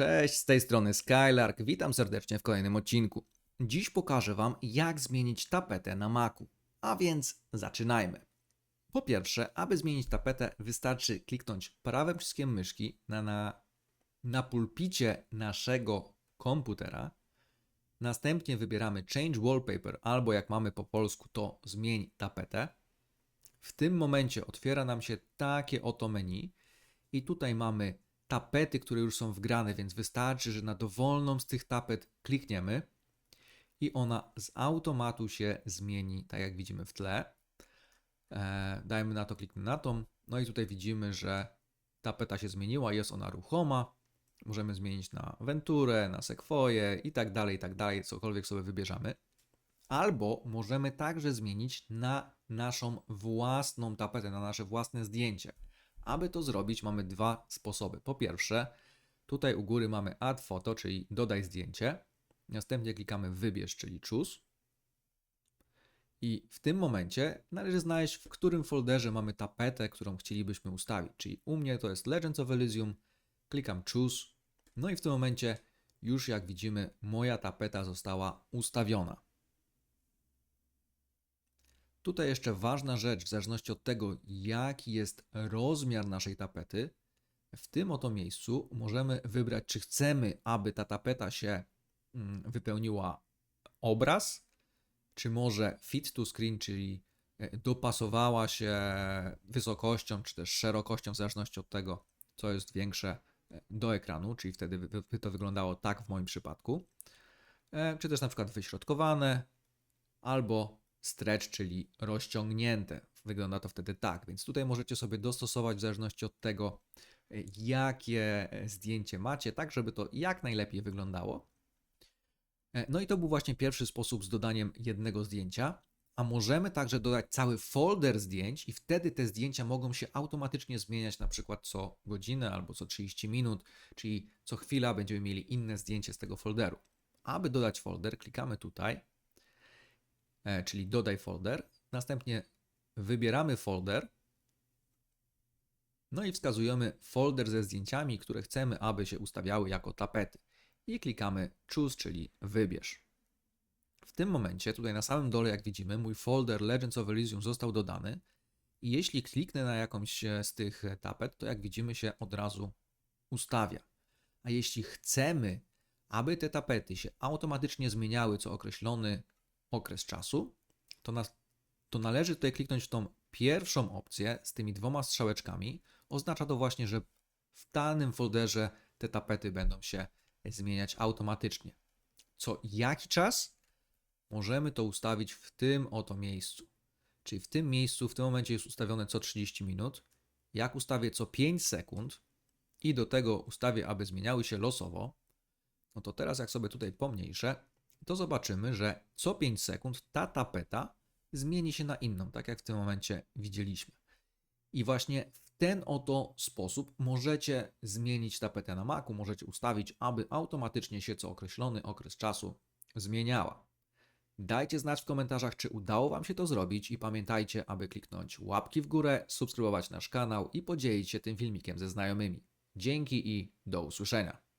Cześć, z tej strony Skylark, witam serdecznie w kolejnym odcinku. Dziś pokażę Wam, jak zmienić tapetę na Macu. A więc zaczynajmy. Po pierwsze, aby zmienić tapetę, wystarczy kliknąć prawym przyciskiem myszki na, na, na pulpicie naszego komputera. Następnie wybieramy Change Wallpaper, albo jak mamy po polsku, to zmień tapetę. W tym momencie otwiera nam się takie oto menu i tutaj mamy tapety, które już są wgrane, więc wystarczy, że na dowolną z tych tapet klikniemy i ona z automatu się zmieni, tak jak widzimy w tle. E, dajmy na to, kliknę na tą, no i tutaj widzimy, że tapeta się zmieniła, jest ona ruchoma. Możemy zmienić na Venturę, na Sequoia i tak dalej, i tak dalej, cokolwiek sobie wybierzemy. Albo możemy także zmienić na naszą własną tapetę, na nasze własne zdjęcie. Aby to zrobić, mamy dwa sposoby. Po pierwsze, tutaj u góry mamy Add Photo, czyli dodaj zdjęcie. Następnie klikamy Wybierz, czyli Choose. I w tym momencie należy znaleźć, w którym folderze mamy tapetę, którą chcielibyśmy ustawić. Czyli u mnie to jest Legends of Elysium. Klikam Choose. No i w tym momencie już jak widzimy, moja tapeta została ustawiona. Tutaj jeszcze ważna rzecz, w zależności od tego, jaki jest rozmiar naszej tapety, w tym oto miejscu możemy wybrać, czy chcemy, aby ta tapeta się mm, wypełniła obraz, czy może fit to screen, czyli e, dopasowała się wysokością, czy też szerokością, w zależności od tego, co jest większe e, do ekranu, czyli wtedy by to wyglądało tak w moim przypadku, E, czy też na przykład wyśrodkowane, albo stretch, czyli rozciągnięte. Wygląda to wtedy tak, więc tutaj możecie sobie dostosować w zależności od tego, e, jakie zdjęcie macie, tak żeby to jak najlepiej wyglądało. E, No i to był właśnie pierwszy sposób z dodaniem jednego zdjęcia, a możemy także dodać cały folder zdjęć i wtedy te zdjęcia mogą się automatycznie zmieniać na przykład co godzinę albo co 30 minut, czyli co chwila będziemy mieli inne zdjęcie z tego folderu. Aby dodać folder, klikamy tutaj, e, czyli dodaj folder, następnie wybieramy folder, no i wskazujemy folder ze zdjęciami, które chcemy, aby się ustawiały jako tapety. I klikamy choose, czyli wybierz. W tym momencie, tutaj na samym dole, jak widzimy, mój folder Legends of Elysium został dodany. I jeśli kliknę na jakąś e, z tych e, tapet, to jak widzimy się od razu ustawia. A jeśli chcemy, aby te tapety się automatycznie zmieniały co określony okres czasu, to, nas, to należy tutaj kliknąć w tą pierwszą opcję z tymi dwoma strzałeczkami. Oznacza to właśnie, że w danym folderze te tapety będą się zmieniać automatycznie. Co jaki czas? Możemy to ustawić w tym oto miejscu. Czyli w tym miejscu, w tym momencie jest ustawione co 30 minut. Jak ustawię co 5 sekund i do tego ustawię, aby zmieniały się losowo, no to teraz jak sobie tutaj pomniejszę, to zobaczymy, że co 5 sekund ta tapeta zmieni się na inną, tak jak w tym momencie widzieliśmy. I właśnie w ten oto sposób możecie zmienić tapetę na Macu, możecie ustawić, aby automatycznie się co określony okres czasu zmieniała. Dajcie znać w komentarzach, czy udało Wam się to zrobić i pamiętajcie, aby kliknąć łapki w górę, subskrybować nasz kanał i podzielić się tym filmikiem ze znajomymi. Dzięki i do usłyszenia.